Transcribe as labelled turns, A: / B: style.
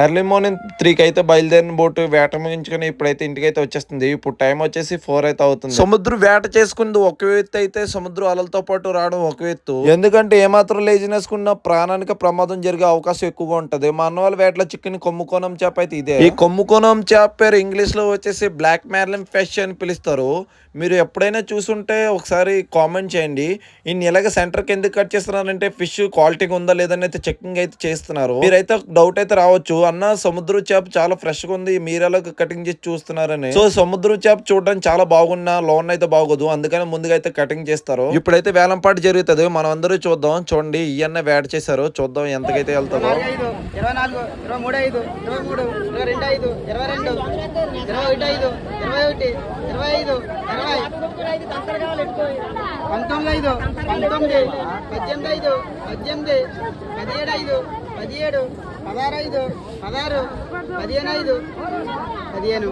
A: Early morning త్రీకి అయితే బయలుదేరిన బోటు వేట ముగించుకొని ఇప్పుడైతే ఇంటికి అయితే వచ్చేస్తుంది. ఇప్పుడు టైం వచ్చేసి ఫోర్ అయితే అవుతుంది. సముద్రం వేట చేసుకుంది. ఒక ఎత్తు అయితే సముద్రం అలలతో పాటు రావడం ఒక ఎత్తు. ఎందుకంటే ఏమాత్రం లేజినెస్ కున్న ప్రాణానికి ప్రమాదం జరిగే అవకాశం ఎక్కువగా ఉంటది. మా అన్న వాళ్ళ వేటలో చికెన్ కొమ్ముకోనం చేప అయితే ఇదే. ఈ కొమ్ముకోనం చేప పేరు ఇంగ్లీష్లో వచ్చేసి బ్లాక్ మ్యార్లిన్ ఫిష్ అని పిలుస్తారు. మీరు ఎప్పుడైనా చూసుంటే ఒకసారి కామెంట్ చేయండి. ఈ ఇలాగ సెంటర్కి ఎందుకు కట్ చేస్తున్నారంటే ఫిష్ క్వాలిటీగా ఉందా లేదని అయితే చెకింగ్ అయితే చేస్తున్నారు. మీరైతే డౌట్ అయితే రావచ్చు. అన్న సముద్ర చేప చాలా ఫ్రెష్గా ఉంది. మీరు ఎలా కటింగ్ చేసి చూస్తున్నారని. సో సముద్ర చేప చూడడానికి చాలా బాగున్నా లోన్ అయితే బాగోదు. అందుకని ముందుగా అయితే కటింగ్ చేస్తారు. ఇప్పుడైతే వేలంపాటు జరుగుతుంది. మనం అందరూ చూద్దాం. చూడండి ఇవన్నీ వేట చేశారు. చూద్దాం ఎంతకైతే
B: ఐదు ఇరవై నాలుగు ఇరవై మూడు ఐదు ఇరవై మూడు ఇరవై రెండు ఐదు ఇరవై రెండు ఇరవై ఒకటి ఐదు ఇరవై ఒకటి ఇరవై ఐదు ఇరవై. పంతొమ్మిది ఐదు పంతొమ్మిది పద్దెనిమిది ఐదు పద్దెనిమిది పదిహేడు ఐదు పదిహేడు పదహారు ఐదు పదహారు పదిహేను ఐదు పదిహేను.